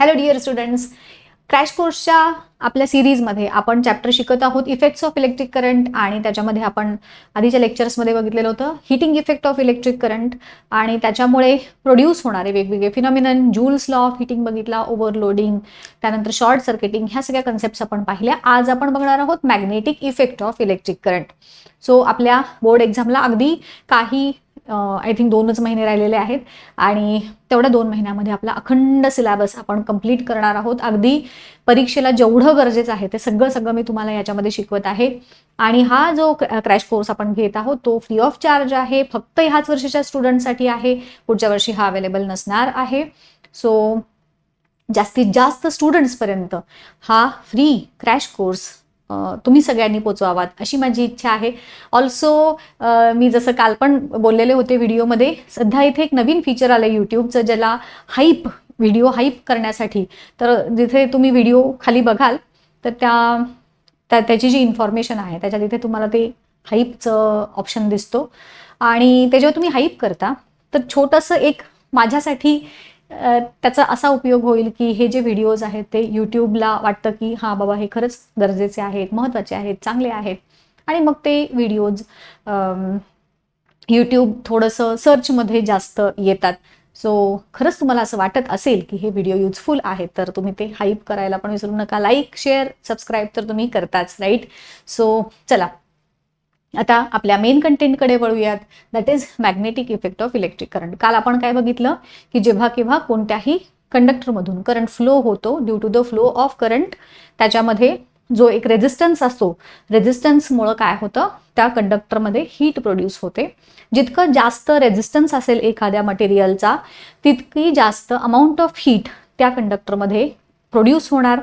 Hello dear students crash कोर्सच्या आपल्या सिरीजमध्ये आपण चॅप्टर शिकत आहोत. इफेक्ट्स ऑफ इलेक्ट्रिक करंट आणि त्याच्यामध्ये आपण आधीच्या लेक्चर्समध्ये बघितलेलं होतं. Heating effect of electric current आणि त्याच्यामुळे प्रोड्यूस होणारे वेगवेगळे phenomenon Joule's law of heating बघितला ओव्हरलोडिंग त्यानंतर शॉर्ट सर्किटिंग ह्या सगळ्या कन्सेप्ट्स आपण पाहिल्या. आज आपण बघणार आहोत magnetic effect of electric current so आपल्या बोर्ड एक्झामला अगदी काही आय थिंक दोनच महिने राहिलेले आहेत. आणि तेवढ्या दोन महिन्यामध्ये आपला अखंड सिलेबस आपण कंप्लीट करणार आहोत. अगदी परीक्षेला जेवढं गरजेचं आहे ते सगळं सगळं मी तुम्हाला याच्यामध्ये शिकवत आहे. आणि हा जो क्रॅश कोर्स आपण घेत आहोत तो फ्री ऑफ चार्ज आहे. फक्त ह्याच वर्षीच्या स्टुडंटसाठी आहे. पुढच्या वर्षी हा अवेलेबल नसणार आहे. सो जास्तीत जास्त स्टुडंट्सपर्यंत हा फ्री क्रॅश कोर्स तुम्ही सगळ्यांनी पोचवावात अशी माझी इच्छा आहे. ऑल्सो मी जसं काल पण बोललेले होते व्हिडिओमध्ये सध्या इथे एक नवीन फीचर आलं यूट्यूबचं ज्याला हाईप व्हिडिओ हाईप करण्यासाठी. तर जिथे तुम्ही व्हिडिओ खाली बघाल तर त्या त्या त्याची जी इन्फॉर्मेशन आहे त्याच्यात तिथे तुम्हाला ते हाईपचं ऑप्शन दिसतो. आणि त्याच्यावर तुम्ही हाईप करता तर छोटंसं एक माझ्यासाठी त्याचा असा उपयोग होईल की हे जे व्हिडिओज आहेत ते यूट्यूबला वाटतं की हां बाबा हे खरंच गरजेचे आहेत महत्त्वाचे आहेत चांगले आहेत. आणि मग ते व्हिडिओज यूट्यूब थोडंसं सर्चमध्ये जास्त येतात. सो खरंच तुम्हाला असं वाटत असेल की हे व्हिडिओ युजफुल आहेत तर तुम्ही ते हाईप करायला पण विसरू नका. लाईक शेअर सबस्क्राईब तर तुम्ही करताच राईट सो चला. आता आपल्या मेन कंटेंटकडे वळूयात. That is magnetic effect of electric current काल आपण काय बघितलं? की जेव्हा केव्हा कोणत्याही कंडक्टरमधून करंट फ्लो होतो due to the flow of current त्याच्यामध्ये जो एक रेझिस्टन्स असतो रेझिस्टन्समुळं काय होतं? त्या कंडक्टरमध्ये हीट प्रोड्यूस होते. जितकं जास्त रेझिस्टन्स असेल एखाद्या मटेरियलचा तितकी जास्त अमाऊंट ऑफ हीट त्या कंडक्टरमध्ये प्रोड्यूस होणार.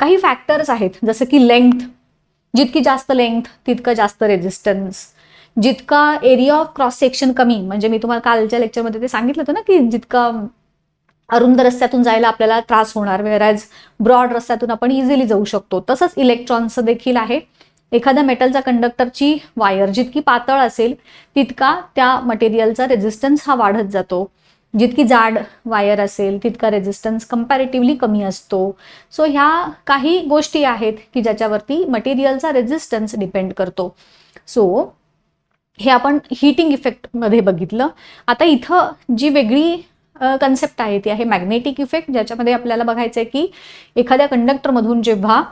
काही फॅक्टर्स आहेत. जसं की लेंथ जितकी जास्त लेंथ तितकं जास्त रेझिस्टन्स जितका एरिया ऑफ क्रॉस सेक्शन कमी म्हणजे मी तुम्हाला कालच्या लेक्चरमध्ये ते सांगितलं होतं ना की जितका अरुंद रस्त्यातून जायला आपल्याला त्रास होणार वेअरॅज ब्रॉड रस्त्यातून आपण इझिली जाऊ शकतो. तसंच इलेक्ट्रॉनचं देखील आहे. एखाद्या मेटलचा कंडक्टरची वायर जितकी पातळ असेल तितका त्या मटेरियलचा रेझिस्टन्स हा वाढत जातो. जितकी जाड वायर असेल तितका रेझिस्टन्स कम्पॅरेटिव्हली कमी असतो. सो ह्या काही गोष्टी आहेत की ज्याच्यावरती मटेरियलचा रेझिस्टन्स डिपेंड करतो. सो हे आपण हिटिंग इफेक्टमध्ये बघितलं. आता इथं जी वेगळी कन्सेप्ट आहे ती आहे मॅग्नेटिक इफेक्ट ज्याच्यामध्ये आपल्याला बघायचं आहे की एखाद्या कंडक्टरमधून जेव्हा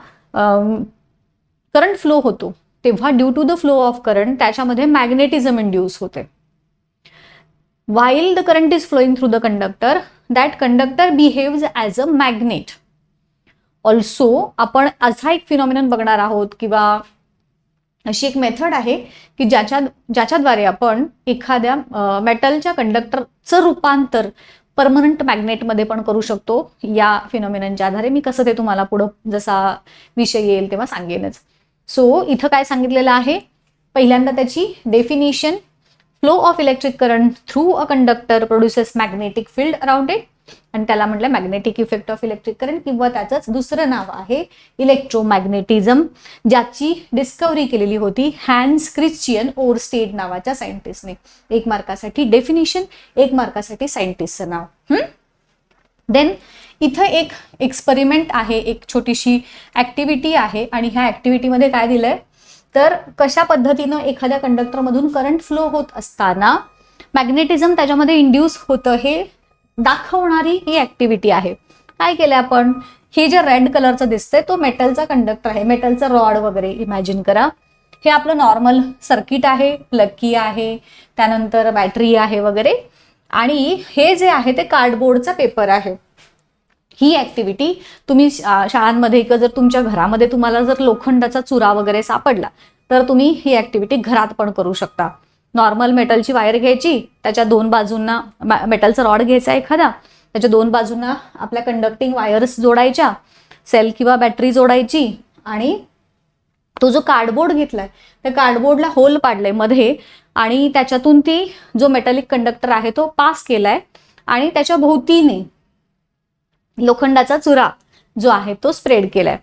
करंट फ्लो होतो तेव्हा due to the flow of current त्याच्यामध्ये मॅग्नेटिझम इंड्यूस होते. While the current is flowing through the conductor that conductor behaves as a magnet. Also आपण असा एक फिनॉमिनन बघणार आहोत किंवा अशी एक मेथड आहे की ज्याच्या ज्याच्याद्वारे आपण एखाद्या मेटलच्या कंडक्टरचं रूपांतर परमनंट मॅग्नेटमध्ये पण करू शकतो. या फिनॉमिननच्या आधारे मी कसं ते तुम्हाला पुढं जसा विषय येईल तेव्हा सांगेनच. सो इथं काय सांगितलेलं आहे? पहिल्यांदा त्याची definition flow of electric current through a conductor produces magnetic field around it आणि त्याला म्हटलं magnetic effect of electric current किंवा त्याचंच दुसरं नाव आहे इलेक्ट्रोमॅग्नेटिझम ज्याची डिस्कवरी केलेली होती हॅन्स क्रिश्चियन ओरस्टेड नावाच्या सायंटिस्टने एक मार्कासाठी डेफिनिशन एक मार्कासाठी सायंटिस्टचं नाव. देन इथं एक एक्सपेरिमेंट आहे एक छोटीशी ऍक्टिव्हिटी आहे. आणि ह्या ऍक्टिव्हिटीमध्ये काय दिलंय? तर कशा पद्धतीनं एखाद्या कंडक्टरमधून करंट फ्लो होत असताना मॅग्नेटिझम त्याच्यामध्ये इंड्यूस होतं हे दाखवणारी ही ऍक्टिव्हिटी आहे. काय केलं आपण? हे जे रेड कलरचं दिसतंय तो मेटलचा कंडक्टर आहे. मेटलचा रॉड वगैरे इमॅजिन करा. हे आपलं नॉर्मल सर्किट आहे प्लग की आहे त्यानंतर बॅटरी आहे वगैरे. आणि हे जे आहे ते कार्डबोर्डचा पेपर आहे. ही ऍक्टिव्हिटी तुम्ही शाळांमध्ये किंवा जर तुमच्या घरामध्ये तुम्हाला जर लोखंडाचा चुरा वगैरे सापडला तर तुम्ही ही ऍक्टिव्हिटी घरात पण करू शकता. नॉर्मल मेटलची वायर घ्यायची त्याच्या दोन बाजूंना मेटलचा रॉड घ्यायचा एखादा त्याच्या दोन बाजूंना आपल्या कंडक्टिंग वायर्स जोडायच्या सेल किंवा बॅटरी जोडायची आणि तो जो कार्डबोर्ड घेतलाय त्या कार्डबोर्डला होल पाडलायमध्ये आणि त्याच्यातून ती जो मेटलिक कंडक्टर आहे तो पास केलाय आणि त्याच्या भोवतीने लोखंडाचा चुरा जो आहे तो स्प्रेड केलाय.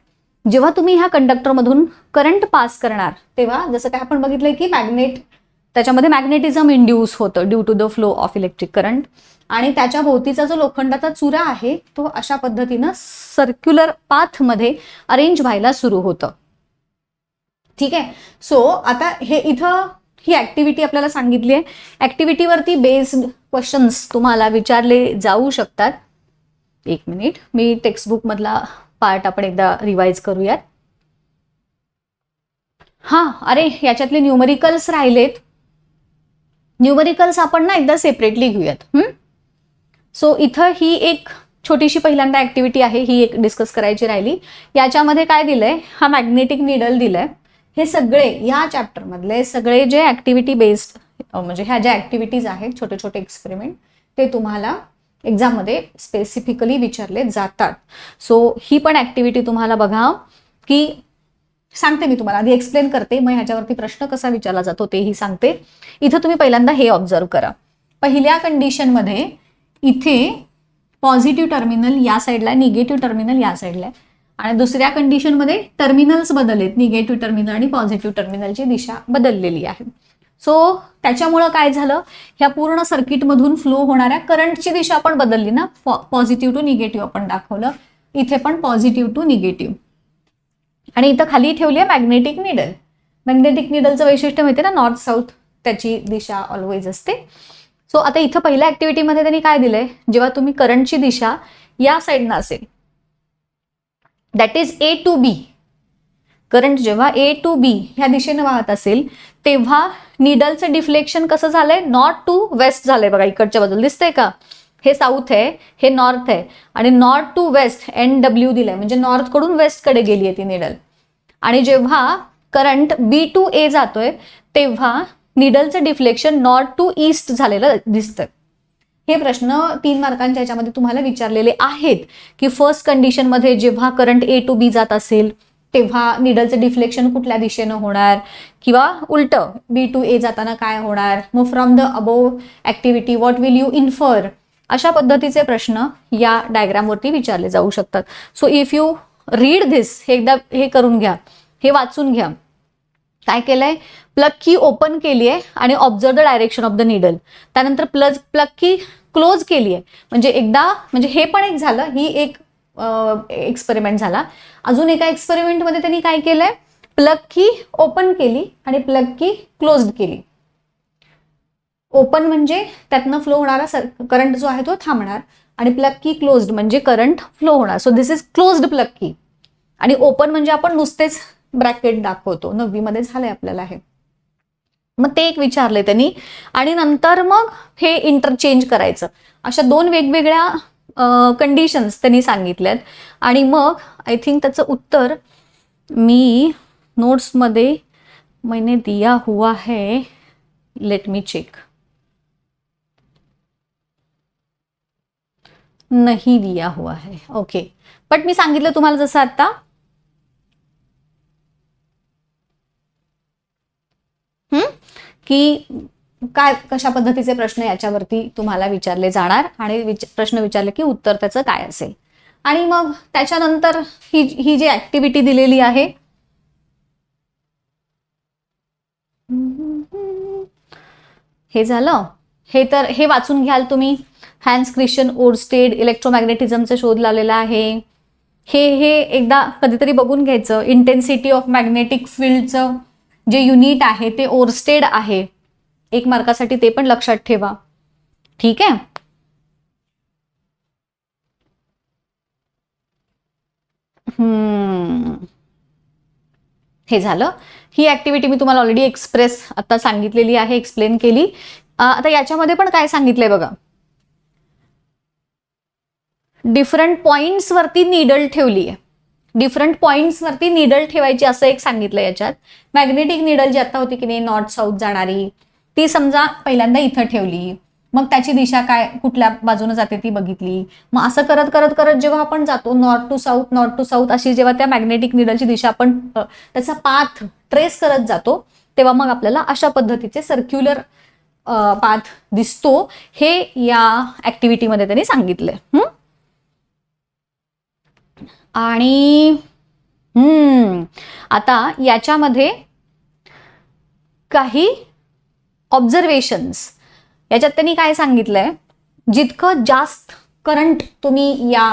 जेव्हा तुम्ही ह्या कंडक्टरमधून करंट पास करणार तेव्हा जसं काय आपण बघितलंय की मॅग्नेट त्याच्यामध्ये मॅग्नेटिझम इंड्यूस होतं due to the flow of electric current आणि त्याच्या भोवतीचा जो लोखंडाचा चुरा आहे तो अशा पद्धतीनं सर्क्युलर पाथमध्ये अरेंज व्हायला सुरू होतं. ठीक आहे? सो आता हे इथं ही ऍक्टिव्हिटी आपल्याला सांगितली आहे ऍक्टिव्हिटीवरती बेस्ड क्वेश्चन्स तुम्हाला विचारले जाऊ शकतात. एक मिनिट. मी टेक्स्टबुकमधला पार्ट आपण एकदा रिवाइज करूयात. हां अरे याच्यातले न्यूमरिकल्स राहिलेत. न्यूमरिकल्स आपण ना एकदा सेपरेटली घेऊयात. सो इथं ही एक छोटीशी पहिल्यांदा ऍक्टिव्हिटी आहे ही एक डिस्कस करायची राहिली. याच्यामध्ये काय दिलंय? हा मॅग्नेटिक निडल दिलाय. हे सगळे या चॅप्टरमधले सगळे जे ऍक्टिव्हिटी बेस्ड म्हणजे ह्या ज्या ऍक्टिव्हिटीज आहेत छोटे छोटे एक्सपेरिमेंट ते तुम्हाला एक्झाममध्ये स्पेसिफिकली विचारले जातात. सो ही पण ऍक्टिव्हिटी तुम्हाला बघा की सांगते मी तुम्हाला आधी एक्सप्लेन करते मग ह्याच्यावरती प्रश्न कसा विचारला जातो तेही सांगते. इथं तुम्ही पहिल्यांदा हे ऑब्झर्व करा. पहिल्या कंडिशनमध्ये इथे पॉझिटिव्ह टर्मिनल या साईडला निगेटिव्ह टर्मिनल या साईडला आहे आणि दुसऱ्या कंडिशनमध्ये टर्मिनल्स बदललेत निगेटिव्ह टर्मिनल आणि पॉझिटिव्ह टर्मिनलची दिशा बदललेली आहे. सो त्याच्यामुळं काय झालं? ह्या पूर्ण सर्किटमधून फ्लो होणाऱ्या करंटची दिशा आपण बदलली ना. पॉझिटिव्ह टू निगेटिव्ह आपण दाखवलं. इथे पण पॉझिटिव्ह टू निगेटिव्ह आणि इथं खाली ठेवली आहे मॅग्नेटिक निडल मॅग्नेटिक निडलचं वैशिष्ट्य माहिती ना? नॉर्थ साऊथ त्याची दिशा ऑलवेज असते. सो आता इथं पहिल्या ऍक्टिव्हिटीमध्ये त्यांनी काय दिलंय? जेव्हा तुम्ही करंटची दिशा या साईडनं असेल. That is A to B current जेव्हा ए टू बी ह्या दिशेने वाहत असेल तेव्हा निडलचं डिफ्लेक्शन कसं झालंय? नॉर्थ टू वेस्ट झालंय बघा इकडच्या बाजूला. दिसतंय का? हे साऊथ आहे हे नॉर्थ आहे. आणि north to west N W दिलंय. म्हणजे नॉर्थकडून वेस्टकडे गेली आहे ती निडल आणि जेव्हा करंट बी टू ए जातोय तेव्हा निडलचं डिफ्लेक्शन नॉर्थ टू ईस्ट झालेलं दिसतंय. हे प्रश्न तीन मार्कांच्या याच्यामध्ये तुम्हाला विचारलेले आहेत की फर्स्ट कंडिशनमध्ये जेव्हा करंट ए टू बी जात असेल तेव्हा निडलचं डिफ्लेक्शन कुठल्या दिशेनं होणार? किंवा उलट बी टू ए जाताना काय होणार? मग from the above activity what will you infer अशा पद्धतीचे प्रश्न या डायग्रामवरती विचारले जाऊ शकतात. So if you read this हे एकदा हे करून घ्या. हे वाचून घ्या. काय केलंय? प्लग की ओपन केली आहे आणि observe the direction of the needle त्यानंतर प्लग प्लग की क्लोज केली आहे म्हणजे एकदा म्हणजे हे पण एक झालं. ही एक एक्सपेरिमेंट झाला. अजून एका एक्सपेरिमेंटमध्ये त्यांनी काय केलंय? प्लग की ओपन केली आणि प्लग की क्लोज्ड केली. ओपन म्हणजे त्यातनं फ्लो होणारा करंट जो आहे तो थांबणार आणि प्लग की क्लोज्ड म्हणजे करंट फ्लो होणार. So this is closed plug key आणि ओपन म्हणजे आपण नुसतेच ब्रॅकेट दाखवतो. नववीमध्ये झालंय आपल्याला हे. मग ते एक विचारले त्यांनी. आणि नंतर मग हे इंटरचेंज करायचं. अशा दोन वेगवेगळ्या कंडिशन्स त्यांनी सांगितल्यात. आणि मग आय थिंक त्याचं उत्तर मी नोट्समध्ये मैंने दिया हुआ है. लेट मी चेक नाही दिया हुआ है. ओके बट मी सांगितलं तुम्हाला जसं आता. की काय कशा पद्धतीचे प्रश्न याच्यावरती तुम्हाला विचारले जाणार आणि विच प्रश्न विचारले की उत्तर त्याचं काय असेल. आणि मग त्याच्यानंतर ही ही जी ऍक्टिव्हिटी दिलेली आहे हे झालं. हे तर हे वाचून घ्याल तुम्ही. हॅन्स क्रिश्चन ओरस्टेड इलेक्ट्रोमॅग्नेटिझमचा शोध लावलेला आहे. हे हे एकदा कधीतरी बघून घ्यायचं. इंटेन्सिटी ऑफ मॅग्नेटिक फील्डचं जे युनिट आहे ते ओरस्टेड आहे. एक मार्कासाठी ते पण लक्षात ठेवा. ठीक आहे? हे झालं. ही ऍक्टिव्हिटी मी तुम्हाला ऑलरेडी एक्सप्रेस आता सांगितलेली आहे एक्सप्लेन केली. आता याच्यामध्ये पण काय सांगितलंय बघा? डिफरंट पॉइंट्स वरती निडल ठेवली आहे डिफरंट पॉईंट्सवरती निडल ठेवायची असं एक सांगितलं याच्यात. मॅग्नेटिक निडल जी आता होती की नाही नॉर्थ साऊथ जाणारी. ती समजा पहिल्यांदा इथं ठेवली मग त्याची दिशा काय कुठल्या बाजूने जाते ती बघितली. मग असं करत करत करत जेव्हा आपण जातो north to south north to south अशी जेव्हा त्या मॅग्नेटिक निडलची दिशा आपण त्याचा पाथ ट्रेस करत जातो तेव्हा मग आपल्याला अशा पद्धतीचे सर्क्युलर पाथ दिसतो. हे या ऍक्टिव्हिटीमध्ये त्यांनी सांगितलंय. आणि हम्म आता याच्यामध्ये काही ऑब्झर्वेशन्स याच्यात त्यांनी काय सांगितलंय? जितकं जास्त करंट तुम्ही या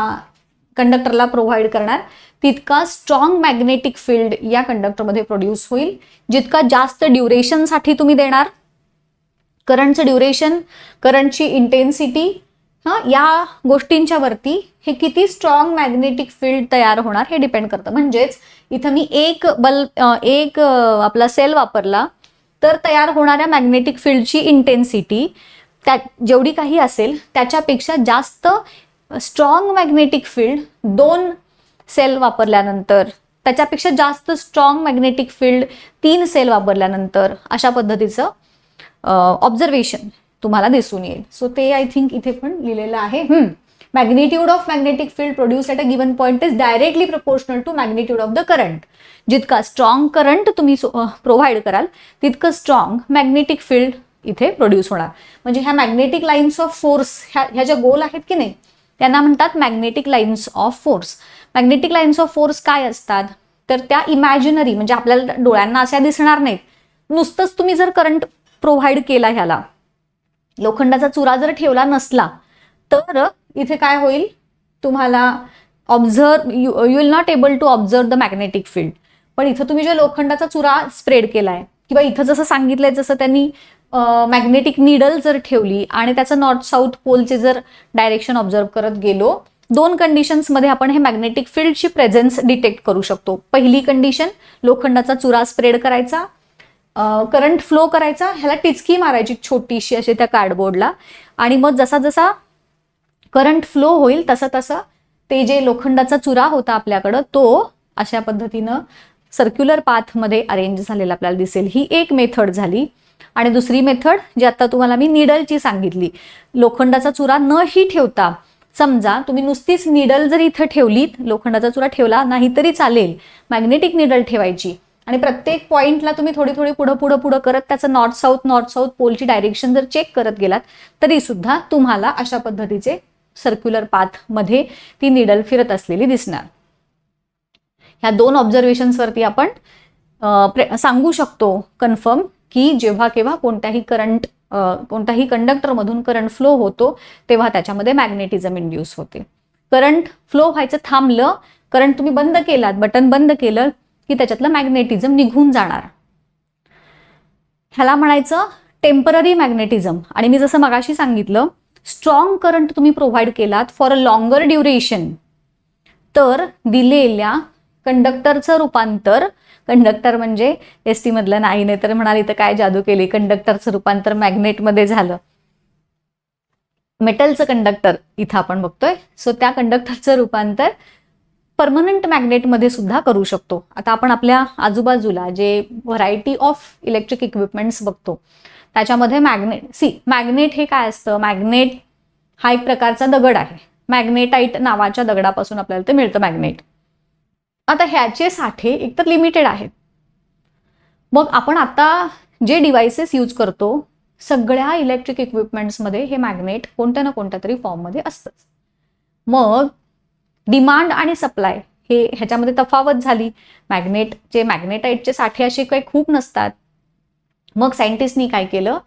कंडक्टरला प्रोव्हाइड करणार तितका स्ट्रॉंग मॅग्नेटिक फील्ड या कंडक्टरमध्ये प्रोड्यूस होईल. जितका जास्त ड्युरेशनसाठी तुम्ही देणार करंटचं ड्युरेशन करंटची इंटेन्सिटी हां या गोष्टींच्या वरती हे किती स्ट्रॉंग मॅग्नेटिक फील्ड तयार होणार हे डिपेंड करतं. म्हणजेच इथं मी एक बल्ब एक आपला सेल वापरला तर तयार होणाऱ्या मॅग्नेटिक फील्डची इंटेन्सिटी त्या जेवढी काही असेल त्याच्यापेक्षा जास्त स्ट्रॉंग मॅग्नेटिक फील्ड दोन सेल वापरल्यानंतर त्याच्यापेक्षा जास्त स्ट्रॉंग मॅग्नेटिक फील्ड तीन सेल वापरल्यानंतर अशा पद्धतीचं ऑब्झर्वेशन तुम्हाला दिसून येईल. सो ते आय थिंक इथे पण लिहिलेलं आहे. Magnitude of magnetic field produce at a given point is directly proportional to magnitude of the current जितका स्ट्रॉंग करंट तुम्ही प्रोव्हाइड कराल तितकं स्ट्रॉंग मॅग्नेटिक फील्ड इथे प्रोड्यूस होणार. म्हणजे ह्या मॅग्नेटिक लाईन्स ऑफ फोर्स ह्या ह्या ज्या गोल आहेत की नाही त्यांना म्हणतात magnetic lines of force magnetic lines of force काय असतात? तर त्या इमॅजिनरी म्हणजे आपल्याला डोळ्यांना अशा दिसणार नाहीत. नुसतंच तुम्ही जर करंट प्रोव्हाइड केला ह्याला लोखंडाचा चुरा जर ठेवला नसला तर इथे काय होईल? तुम्हाला observe you you will not able to observe the magnetic field पण इथं तुम्ही जो लोखंडाचा चुरा स्प्रेड केला आहे किंवा इथं जसं सांगितलंय जसं त्यांनी मॅग्नेटिक निडल जर ठेवली आणि त्याचं नॉर्थ साऊथ पोलचे जर डायरेक्शन ऑब्झर्व करत गेलो दोन कंडिशन्समध्ये आपण हे मॅग्नेटिक फील्डची प्रेझेन्स डिटेक्ट करू शकतो. पहिली कंडिशन लोखंडाचा चुरा स्प्रेड करायचा करंट फ्लो करायचा ह्याला टिचकी मारायची छोटीशी अशी त्या कार्डबोर्डला आणि मग जसा जसा करंट फ्लो होईल तसं तसं ते जे लोखंडाचा चुरा होता आपल्याकडं तो अशा पद्धतीनं सर्क्युलर पाथमध्ये अरेंज झालेला आपल्याला दिसेल. ही एक मेथड झाली. आणि दुसरी मेथड जी आता तुम्हाला मी निडलची सांगितली. लोखंडाचा चुरा न ही ठेवता समजा तुम्ही नुसतीच निडल जर इथं ठेवलीत लोखंडाचा चुरा ठेवला नाही तरी चालेल मॅग्नेटिक निडल ठेवायची. आणि प्रत्येक पॉईंटला तुम्ही थोडी थोडी पुढं पुढं पुढं करत त्याचं नॉर्थ साऊथ नॉर्थ साऊथ पोलची डायरेक्शन जर चेक करत गेलात तरी सुद्धा तुम्हाला अशा पद्धतीचे सर्क्युलर पाथमध्ये ती निडल फिरत असलेली दिसणार. ह्या दोन ऑब्झर्वेशन्सवरती आपण प्रे- सांगू शकतो कन्फर्म की जेव्हा केव्हा कोणत्याही करंट कोणत्याही कंडक्टरमधून करंट फ्लो होतो तेव्हा त्याच्यामध्ये मॅग्नेटिझम इंड्यूस होते. करंट फ्लो व्हायचं थांबलं करंट तुम्ही बंद केलात बटन बंद केलं की त्याच्यातलं मॅग्नेटिझम निघून जाणार. ह्याला म्हणायचं टेंपररी मॅग्नेटिझम आणि मी जसं मगाशी सांगितलं स्ट्रॉंग करंट तुम्ही प्रोव्हाइड केलात फॉर अ लॉंगर ड्युरेशन तर दिलेल्या कंडक्टरचं रूपांतर कंडक्टर म्हणजे एस मधलं नाही नाही तर म्हणाली तर काय जादू केली? कंडक्टरचं रूपांतर मॅग्नेटमध्ये झालं. मेटलचं कंडक्टर इथं आपण बघतोय. सो त्या कंडक्टरचं रूपांतर परमनंट मॅग्नेटमध्ये सुद्धा करू शकतो. आता आपण आपल्या आजूबाजूला जे व्हरायटी ऑफ इलेक्ट्रिक इक्विपमेंट्स बघतो त्याच्यामध्ये मॅग्नेट सी मॅग्नेट हे काय असतं? मॅग्नेट हा एक प्रकारचा दगड आहे. मॅग्नेटाईट नावाच्या दगडापासून आपल्याला ते मिळतं मॅग्नेट. आता ह्याचे साठे एकतर लिमिटेड आहेत. मग आपण आता जे डिव्हायसेस यूज करतो सगळ्या इलेक्ट्रिक इक्विपमेंट्समध्ये हे मॅग्नेट कोणत्या ना कोणत्या तरी फॉर्ममध्ये असतंच. मग डिमांड आणि सप्लाय हे ह्याच्यामध्ये तफावत झाली. मॅग्नेटचे मॅग्नेटाईटचे साठे असे काही खूप नसतात. मग सायंटिस्टनी काय केलं?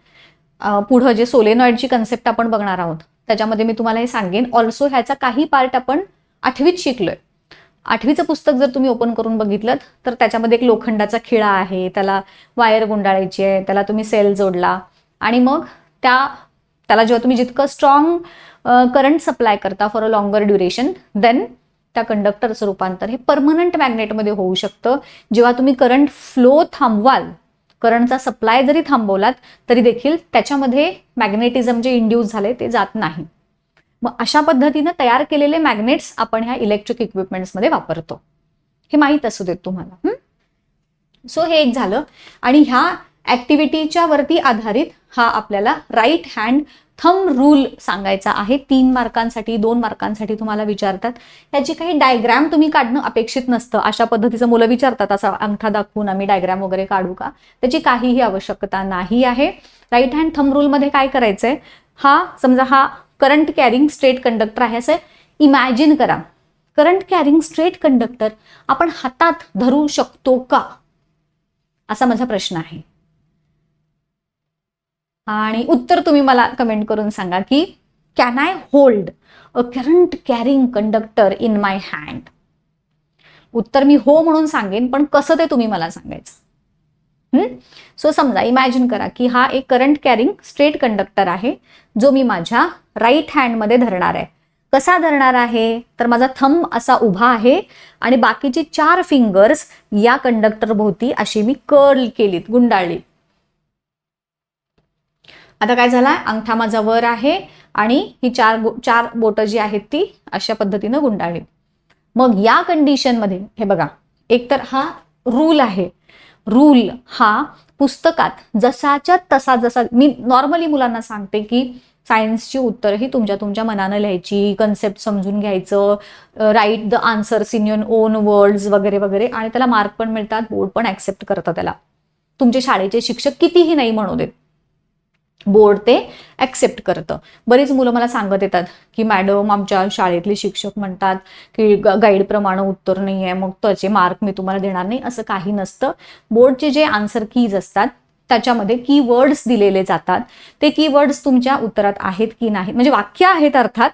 पुढं जे सोलेनॉइडची कन्सेप्ट आपण बघणार आहोत त्याच्यामध्ये मी तुम्हाला हे सांगेन. ऑल्सो ह्याचा काही पार्ट आपण आठवीत शिकलोय. आठवीचं पुस्तक जर तुम्ही ओपन करून बघितलं तर त्याच्यामध्ये एक लोखंडाचा खिळा आहे त्याला वायर गुंडाळायची आहे त्याला तुम्ही सेल जोडला आणि मग त्या त्याला जेव्हा तुम्ही जितकं स्ट्रॉंग करंट सप्लाय करता for a longer duration then त्या कंडक्टरचं रूपांतर हे परमनंट मॅग्नेटमध्ये होऊ शकतं. जेव्हा तुम्ही करंट फ्लो थांबवाल करंटचा सप्लाय जरी थांबवलात तरी देखील त्याच्यामध्ये मॅग्नेटिझम जे इंड्यूस झाले ते जात नाही. मग अशा पद्धतीनं तयार केलेले मॅग्नेट्स आपण ह्या इलेक्ट्रिक इक्विपमेंट्समध्ये वापरतो. हे माहीत असू देत तुम्हाला सो हे एक झालं. आणि ह्या ऍक्टिव्हिटीच्या वरती आधारित हा आपल्याला राईट हँड थम रूल सांगायचा आहे. तीन मार्कांसाठी दोन मार्कांसाठी तुम्हाला विचारतात. त्याची काही डायग्रॅम तुम्ही काढणं अपेक्षित नसतं. अशा पद्धतीचं मुलं विचारतात. असा अंगठा दाखवून आम्ही डायग्रॅम वगैरे काढू का? त्याची काहीही आवश्यकता नाही आहे. राईट हँड थम रूलमध्ये काय करायचंय? हा समजा हा करंट कॅरिंग स्ट्रेट कंडक्टर आहे असं इमॅजिन करा. करंट कॅरिंग स्ट्रेट कंडक्टर आपण हातात धरू शकतो का? असा माझा प्रश्न आहे. आणि उत्तर तुम्ही मला कमेंट करून सांगा की can I hold a current carrying conductor in my hand उत्तर मी हो म्हणून सांगेन पण कसं ते तुम्ही मला सांगायचं? सो समजा इमॅजिन करा की हा एक करंट कॅरिंग स्ट्रेट कंडक्टर आहे जो मी माझ्या राईट हँडमध्ये धरणार आहे. कसा धरणार आहे? तर माझा थंब असा उभा आहे आणि बाकीचे चार फिंगर्स या कंडक्टर भोवती अशी मी कर्ल केलीत गुंडाळली आता काय झाला? अंगठा माझा वर आहे आणि ही चार बो- चार बोटं जी आहेत ती अशा पद्धतीनं गुंडाळली. मग या कंडिशनमध्ये हे बघा एकतर हा रूल आहे. रूल हा पुस्तकात जसाच्या तसा जसा मी नॉर्मली मुलांना सांगते की सायन्सची उत्तर ही तुमच्या तुमच्या मनानं लिहायची कन्सेप्ट समजून घ्यायचं write the answers in your own words वगैरे वगैरे आणि त्याला मार्क पण मिळतात बोर्ड पण ॲक्सेप्ट करतं त्याला. तुमचे शाळेचे शिक्षक कितीही नाही म्हणू देत. बोर्ड ते ॲक्सेप्ट करतं. बरीच मुलं मला सांगत येतात की मॅडम आमच्या शाळेतले शिक्षक म्हणतात की गाईडप्रमाणे उत्तर नाही आहे मग त्याचे मार्क मी तुम्हाला देणार नाही असं काही नसतं. बोर्डचे जे आन्सर कीज असतात त्याच्यामध्ये कीवर्ड्स दिलेले जातात. ते कीवर्ड्स तुमच्या उत्तरात आहेत की नाही म्हणजे वाक्य आहेत अर्थात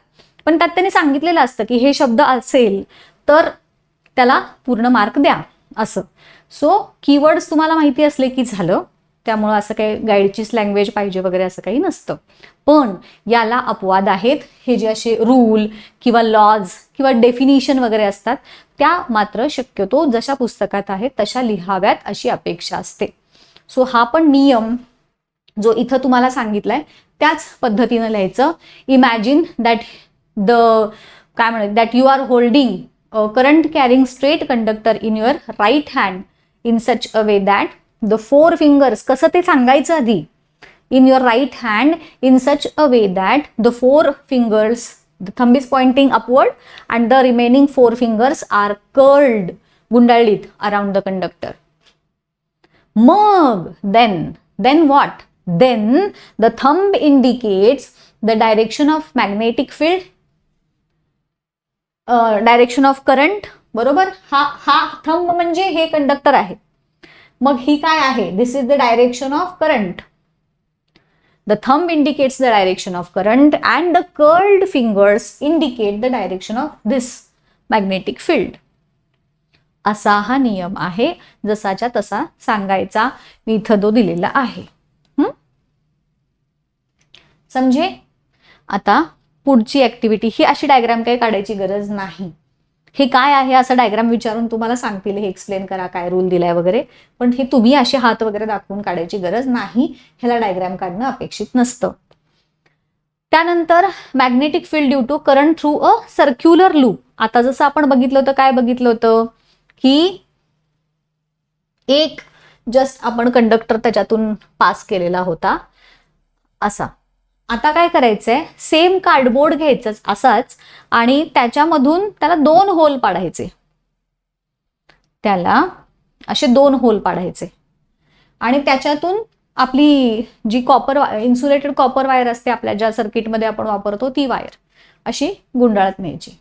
पण त्यात त्यांनी सांगितलेलं असतं की हे शब्द असेल तर त्याला पूर्ण मार्क द्या असं. सो कीवर्ड्स तुम्हाला माहिती असले की झालं त्यामुळं असं काही गाईडचीच लँग्वेज पाहिजे वगैरे असं काही नसतं. पण याला अपवाद आहेत हे जे असे रूल किंवा लॉज किंवा डेफिनेशन वगैरे असतात त्या मात्र शक्यतो जशा पुस्तकात आहेत तशा लिहाव्यात अशी अपेक्षा असते. सो हा पण नियम जो इथं तुम्हाला सांगितलाय त्याच पद्धतीनं लिहायचं. इमॅजिन दॅट द काय म्हणत that you are holding current carrying straight conductor in your right hand in such a way that the four fingers कसं ते सांगायचं आधी? In your right hand in such a way that the four fingers the thumb is pointing upward and the remaining four fingers are curled गुंडाळीत around the conductor मग then then what then the thumb indicates the direction of magnetic field direction of current बरोबर? हा हा thumb म्हणजे हे conductor आहे. मग ही काय आहे? This is the direction of current the thumb indicates the direction of current and the curled fingers indicate the direction of this magnetic field असा हा नियम आहे जसाच्या तसा सांगायचा मी इथं तो दिलेला आहे. समजे आता पुढची ऍक्टिव्हिटी ही अशी डायग्राम काही काढायची गरज नाही. हे काय आहे असं डायग्राम विचारून तुम्हाला सांगतील हे एक्सप्लेन करा काय रूल दिलाय वगैरे. पण हे तुम्ही असे हात वगैरे दाखवून काढायची गरज नाही ह्याला डायग्राम काढणं अपेक्षित नसतं. त्यानंतर magnetic field due to current through a circular loop आता जसं आपण बघितलं होतं काय बघितलं होतं? की एक जस्ट आपण कंडक्टर त्याच्यातून पास केलेला होता असा. आता काय करायचंय? सेम कार्डबोर्ड घ्यायचं असाच आणि त्याच्यामधून त्याला दोन होल पाडायचे. त्याला असे दोन होल पाडायचे. आणि त्याच्यातून आपली जी कॉपर इन्सुलेटेड कॉपर वायर असते आपल्या ज्या सर्किटमध्ये आपण वापरतो ती वायर अशी गुंडाळत न्यायची.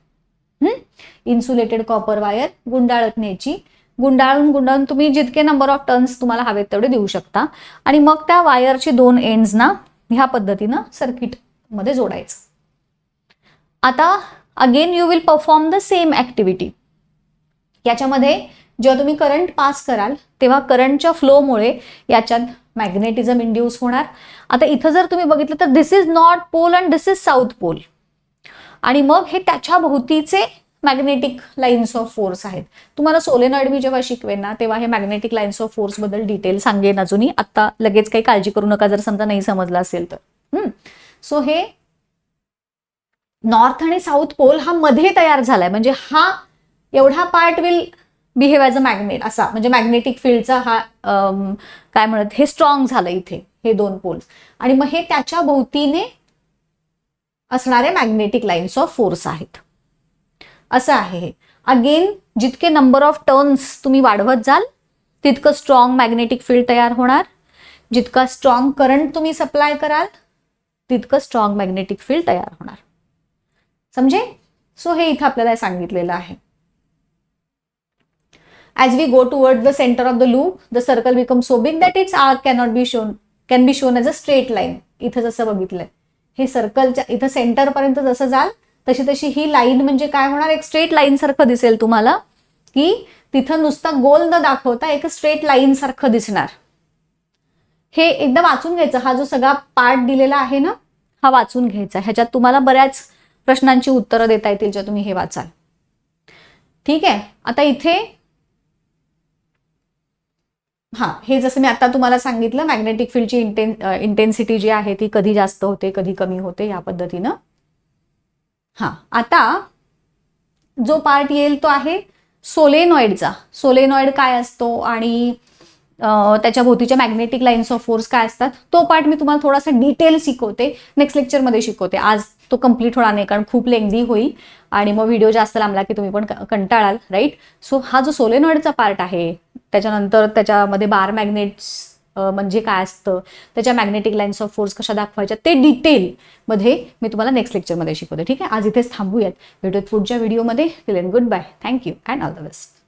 इन्सुलेटेड कॉपर वायर गुंडाळत न्यायची. गुंडाळून गुंडाळून तुम्ही जितके नंबर ऑफ टर्न्स तुम्हाला हवेत तेवढे देऊ शकता. आणि मग त्या वायरची दोन एंड्स ना ह्या पद्धतीनं सर्किटमध्ये जोडायचं. आता again you will perform the same activity याच्यामध्ये जेव्हा तुम्ही करंट पास कराल तेव्हा करंटच्या फ्लोमुळे याच्यात मॅग्नेटिझम इंड्यूस होणार. आता इथं जर तुम्ही बघितलं तर this is north pole and this is south pole आणि मग हे त्याच्या भोवतीचे मॅग्नेटिक लाईन्स ऑफ फोर्स आहेत. तुम्हाला सोलेनॉइड मी जेव्हा शिकवेन ना तेव्हा हे मॅग्नेटिक लाईन्स ऑफ फोर्सबद्दल डिटेल सांगेन अजूनही. आता लगेच काही काळजी करू नका जर समजा नाही समजलं असेल तर. सो हे नॉर्थ आणि साऊथ पोल हा मध्ये तयार झालाय. म्हणजे हा एवढा part will behave as a magnet असा. म्हणजे मॅग्नेटिक फील्डचा हा काय म्हणत हे स्ट्रॉंग झालं इथे हे दोन पोल्स आणि मग हे त्याच्या भोवतीने असणारे मॅग्नेटिक लाईन्स ऑफ फोर्स आहेत. असं आहे हे. अगेन जितके नंबर ऑफ टर्न्स तुम्ही वाढवत जाल तितकं स्ट्रॉंग मॅग्नेटिक फील्ड तयार होणार. जितका स्ट्रॉंग करंट तुम्ही सप्लाय कराल तितकं स्ट्रॉंग मॅग्नेटिक फील्ड तयार होणार. समजे सो हे इथं आपल्याला सांगितलेलं आहे. As we go towards the center of the loop the circle becomes so big that its arc cannot be shown can be shown as a straight line. इथं जसं बघितलंय. हे सर्कलच्या इथं सेंटरपर्यंत जसं जाल तशी तशी ही लाईन म्हणजे काय होणार? एक स्ट्रेट लाईन सारखं दिसेल तुम्हाला की तिथं नुसतं गोल न दाखवता एक स्ट्रेट लाईन सारखं दिसणार. हे एकदा वाचून घ्यायचं. हा जो सगळा पार्ट दिलेला आहे ना हा वाचून घ्यायचा. ह्याच्यात तुम्हाला बऱ्याच प्रश्नांची उत्तरं देता येतील ज्या तुम्ही हे वाचाल. ठीक आहे? आता इथे हा हे जसं मी आता तुम्हाला सांगितलं मॅग्नेटिक फील्डची इंटेन इंटेन्सिटी जी आहे ती कधी जास्त होते कधी कमी होते या पद्धतीनं. हा आता जो पार्ट येईल तो आहे सोलेनॉइडचा सोलेनॉइड काय असतो आणि त्याच्या भोवतीच्या मॅग्नेटिक लाईन्स ऑफ फोर्स काय असतात तो पार्ट मी तुम्हाला थोडासा डिटेल शिकवते. नेक्स्ट लेक्चरमध्ये शिकवते. आज तो कंप्लीट होणार नाही कारण खूप लेंदी होईल आणि मग व्हिडिओ जास्त लांबला की तुम्ही पण कंटाळाल राईट सो हा जो सोलेनॉइडचा पार्ट आहे त्याच्यानंतर त्याच्यामध्ये बार मॅग्नेट्स म्हणजे काय असतं? त्याच्या मॅग्नेटिक लाईन्स ऑफ फोर्स कशा दाखवायच्या? ते डिटेलमध्ये मी तुम्हाला नेक्स्ट लेक्चरमध्ये शिकवते. ठीक आहे? आज इथेच थांबूयात. भेटूयात पुढच्या व्हिडिओमध्ये till goodbye thank you and all the best